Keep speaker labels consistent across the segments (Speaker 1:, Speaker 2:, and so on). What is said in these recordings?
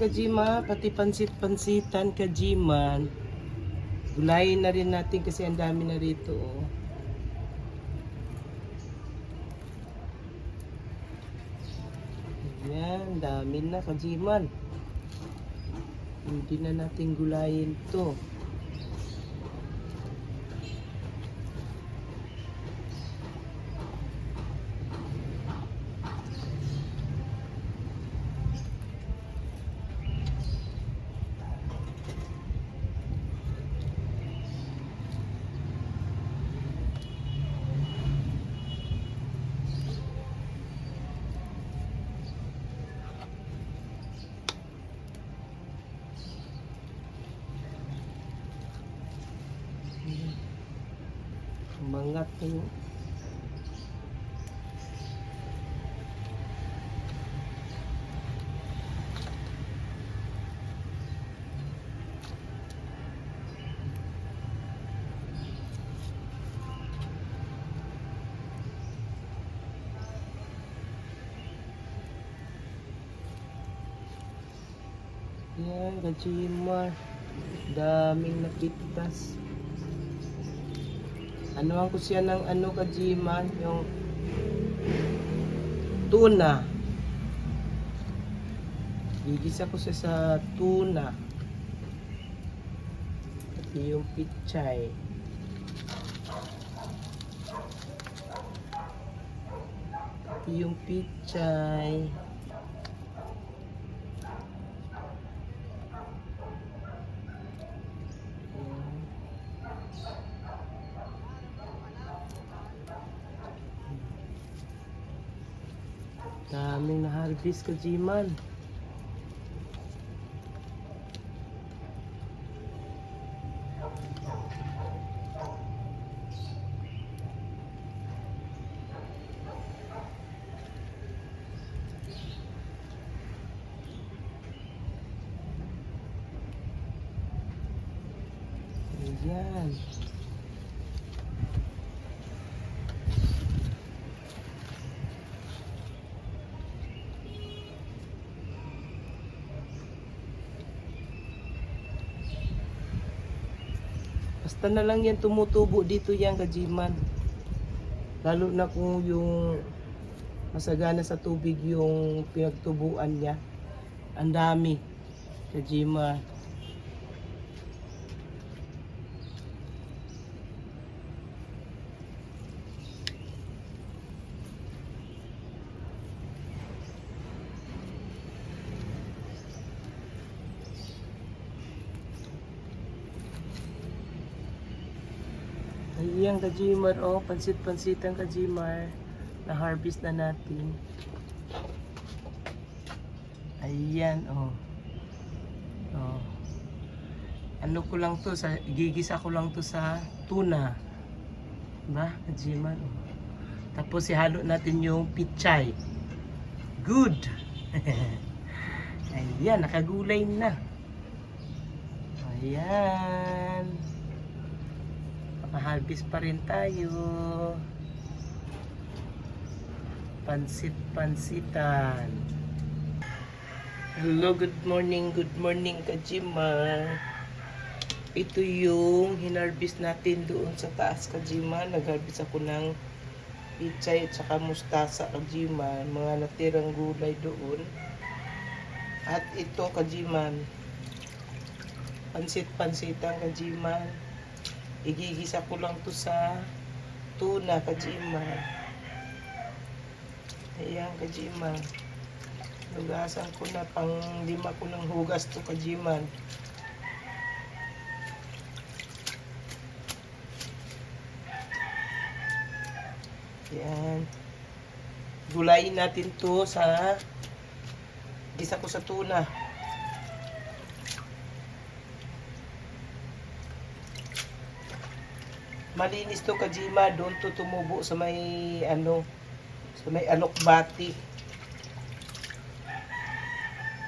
Speaker 1: Kajima, pati pansit-pansitan kajiman. Gulayin na rin natin kasi ang dami na rito oh. Ayan, dami na kajiman. Hindi na natin gulayin to. Umangat yung Yan, gajimar. Daming napitas. Anuhan ko siya ng ano kajiman, yung tuna. Gigisa ko siya sa tuna. Pati yung pichay. Pati yung pichay. Daming na-harvest ka, Jiman. Ayan. Basta na lang yan tumutubo dito yan kajiman. Lalo na kung yung masagana sa tubig yung pinagtubuan niya. Ang dami. Kajima. Ayan, kajimar, oh, pansit-pansitan kajimar. Na-harvest na natin. Ayan, oh. Oh. Ano ko lang to, sa, gigisa ko lang to sa tuna. Ba, kajimar, oh. Tapos ihalo natin yung pichay. Good! Ayan, nakagulay na. Ayan. Makaharvest pa rin tayo. Pansit-pansitan. Hello, good morning, good morning Kajima. Ito yung hinarvest natin doon sa taas Kajima. Nagharvest ako ng pichay at saka mustasa Kajima. Mga natirang gulay doon. At ito Kajiman. Pansit-pansitan Kajiman. Igigisa ko lang to sa tuna kajima. Ayan kajima. Hugasan ko na pang lima ko ng hugas to kajiman. Ayan. Gulayin natin to sa gisa ko sa tuna. Malinis to kajima, doon to tumubo sa may ano, sa may alokbati.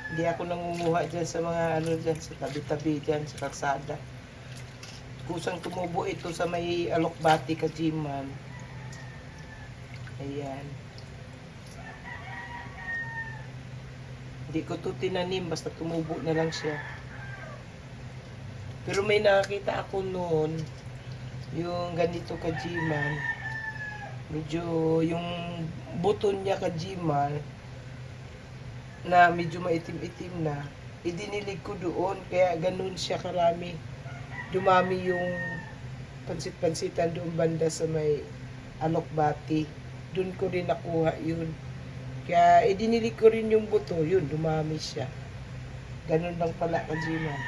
Speaker 1: Hindi ako nangunguha dyan sa mga ano dyan, sa tabi-tabi dyan, sa kalsada. Kusang tumubo ito sa may alokbati kajiman. Ayan. Hindi ko to tinanim, basta tumubo na lang siya. Pero may nakakita ako noon, yung ganito kajiman, medyo yung buton niya kajiman, na medyo maitim-itim na, idinilig ko doon, kaya ganun siya karami. Dumami yung pansit-pansitan doon banda sa may Alokbati. Doon ko rin nakuha yun. Kaya idinilig ko rin yung buto, yun, dumami siya. Ganun lang pala kajiman.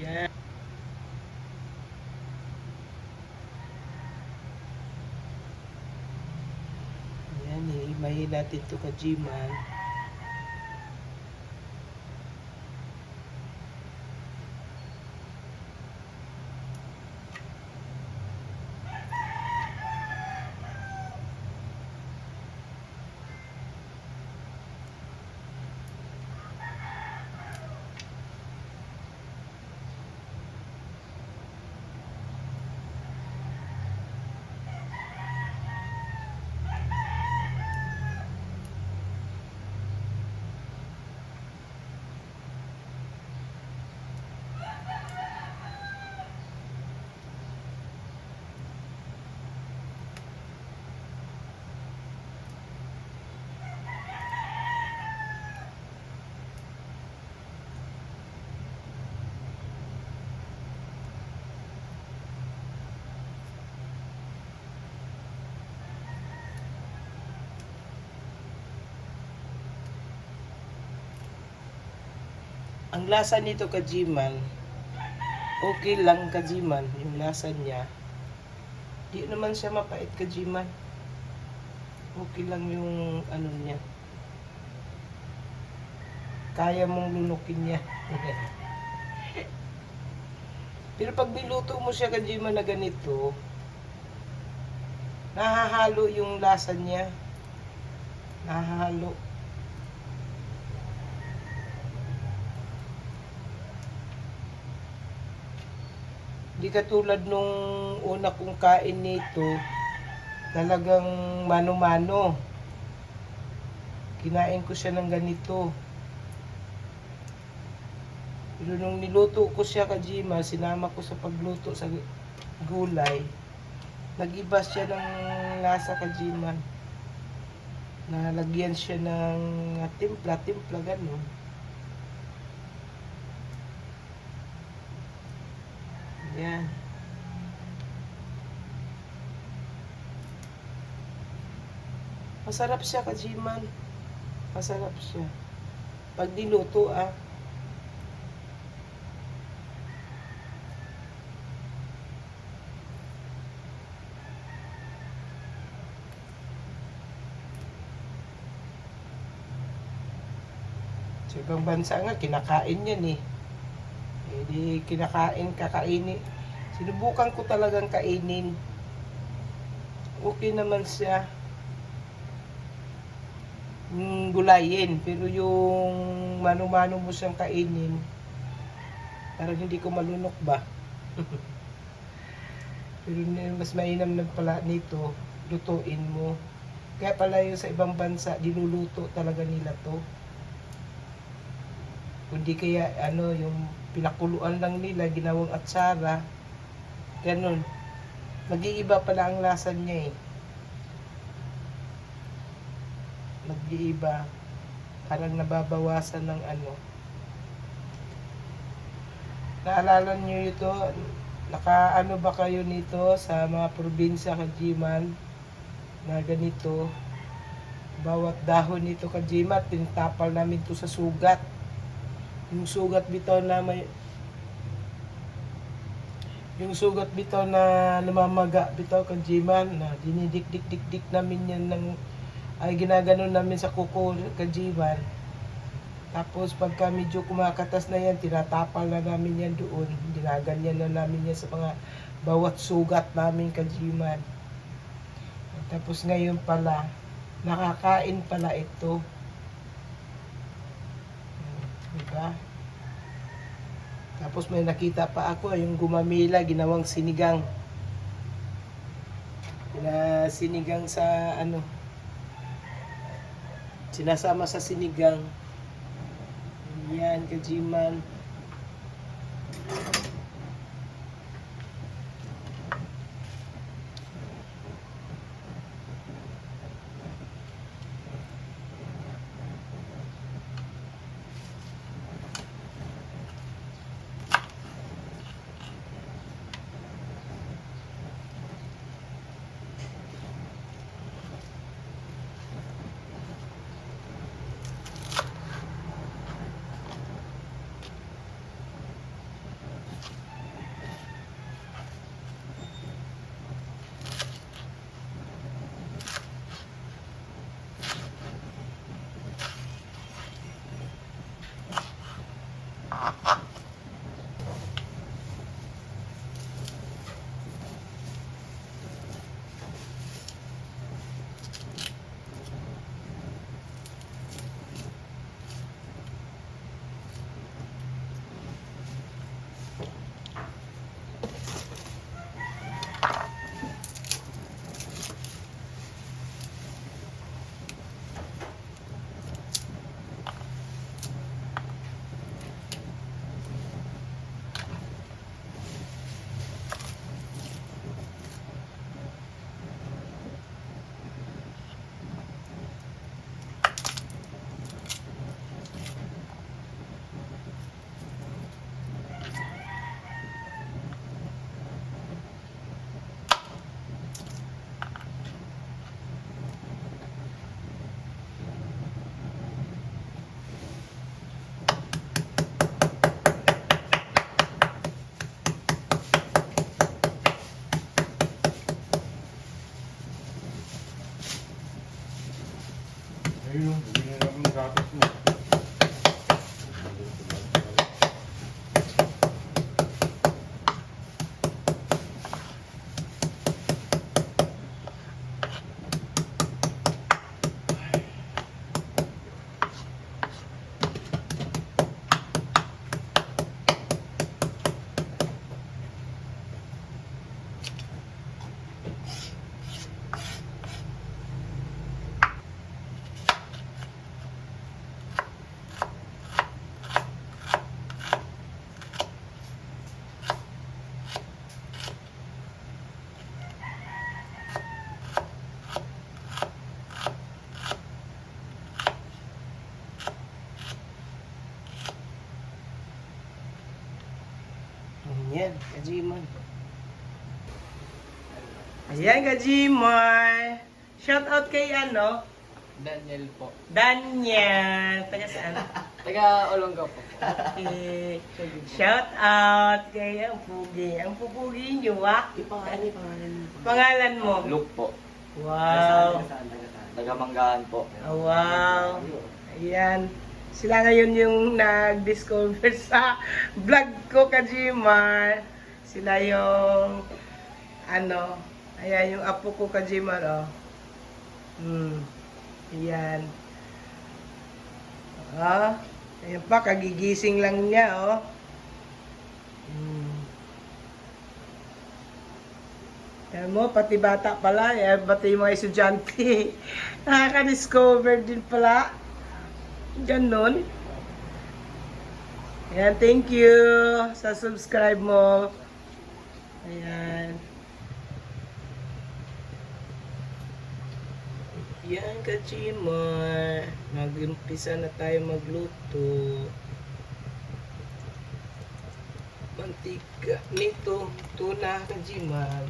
Speaker 1: Yan. Yan eh, imahin natin to Ang lasa nito kajiman, okay lang kajiman, yung lasa niya. Di naman siya mapait kajiman. Okay lang yung ano niya. Kaya mong lunukin niya. Pero pag niluto mo siya kajiman na ganito, nahahalo yung lasa niya. Nahahalo. Di katulad nung una kong kain nito, talagang mano-mano. Kinain ko siya ng ganito. Pero nung niluto ko siya kajima, sinama ko sa pagluto sa gulay, nag-iba siya ng lasa kajima. Nalagyan siya ng timpla-timpla ganun. Yan. Masarap siya kajiman. Masarap siya. Pag niluto ah. Sa ibang bansa nga, kinakain yan eh. Eh di kinakain, kakainin. Sinubukan ko talagang kainin. Okay naman siya. Mm, gulayin. Pero yung mano-mano mo siyang kainin, parang hindi ko malunok ba? Pero mas mainam na pala nito, lutuin mo. Kaya pala yung sa ibang bansa, dinuluto talaga nila to. Kundi kaya ano, yung pinakuluan lang nila, ginawang atsara. Ganun. Nag-iiba pala ang lasa niya eh. Nag-iiba. Parang nababawasan ng ano. Naalala niyo ito? Naka-ano ba kayo nito sa mga probinsya kajiman na ganito? Bawat dahon nito kajiman, tinatapal namin to sa sugat yung sugat bitaw na may yung sugat bitaw na namamaga bitaw kang jiman na dinidik-dik-dik-dik namin yan ng ay ginaganon namin sa kuko kajiman tapos pagka medyo kumakatas na yan tinatapal na namin yan doon. Ginaganyan na namin yan sa mga bawat sugat namin kajiman tapos ngayon pala nakakain pala ito Diba? Tapos may nakita pa ako, yung gumamila, ginawang sinigang. Na sinigang sa ano, Sinasama sa sinigang. Yan, kajiman.
Speaker 2: Ha ha ha.
Speaker 1: Yan, kajiman. Ayan, kajiman. Shout out kay ano?
Speaker 3: Daniel po.
Speaker 1: Daniel. Taga saan?
Speaker 3: Taga Olongapo po.
Speaker 1: Okay. Shout out kay ang pugi. Ang pupugi nyo, ah.
Speaker 3: Ipangalan, pangalan.
Speaker 1: Pangalan mo?
Speaker 3: Luke po.
Speaker 1: Wow.
Speaker 3: Taga Manggahan po.
Speaker 1: Oh, wow. Ayan. Sila ngayon yung nag-discover sa vlog ko, Kajimar. Sila yung, ano, ayan yung apo ko, Kajimar, oh. Hmm. Ayan. Ah, ayan pa, kagigising lang niya, oh. Hmm. Ayan mo, pati bata pala, eh, pati mga estudyante. Nakaka-discover din pala. Ganon. Ayan, thank you sa subscribe mo. Ayan. Yan, kachimar. Mag-umpisa na tayo magluto. Mantika nito, tuna, kachimar.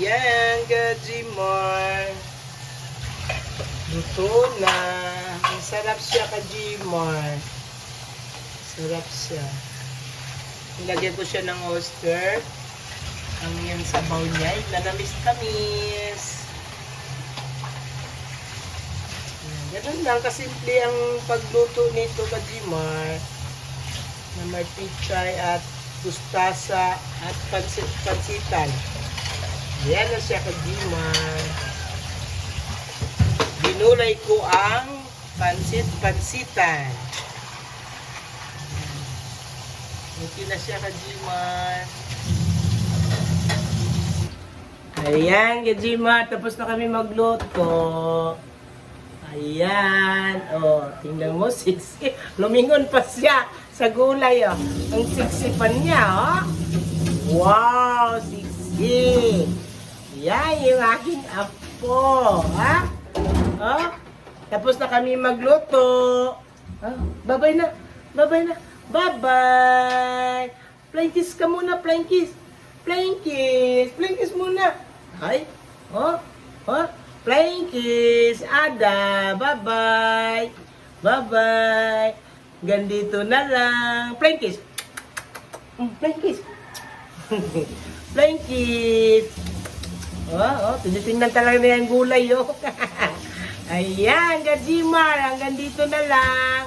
Speaker 1: Ayan, Kajimar. Luto na. Ang siya, Kajimar. Sarap siya. Nilagyan ko siya ng oyster. Ang yan sabaw niya, nanamis-tamis. Ganun lang, kasimple ang pagluto nito, Kajimar. Na may pichay at gustasa at pansit pansitan. Yan na siya, Kajimar. Binulay ko ang pansit-pansitan. Hindi na siya Kajimar. Ayan, Kajimar. Tapos na kami magluto. Ayan. Oh, tingnan mo, siksi. Lumingon pa siya sa gulay, oh. Ang siksi pa niya, oh. Wow, siksi. Yan yung aking apo, ha? Oh, tapos na kami magluto. Ah, babay na. Babay na. Bye-bye. Flying kiss ka muna, kiss. Flying kiss muna. Ay. Oh. Oh. Flying kiss. Ada. Bye-bye. Bye-bye. Gandito na lang. Flying kiss. Mm, kiss. Oh, oh, tinitingnan talaga na yung gulay, oh. Ayan, Gajimar, hanggang dito na lang.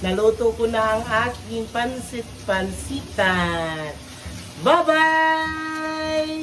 Speaker 1: Naluto ko na ang aking pansit-pansitan. Bye-bye!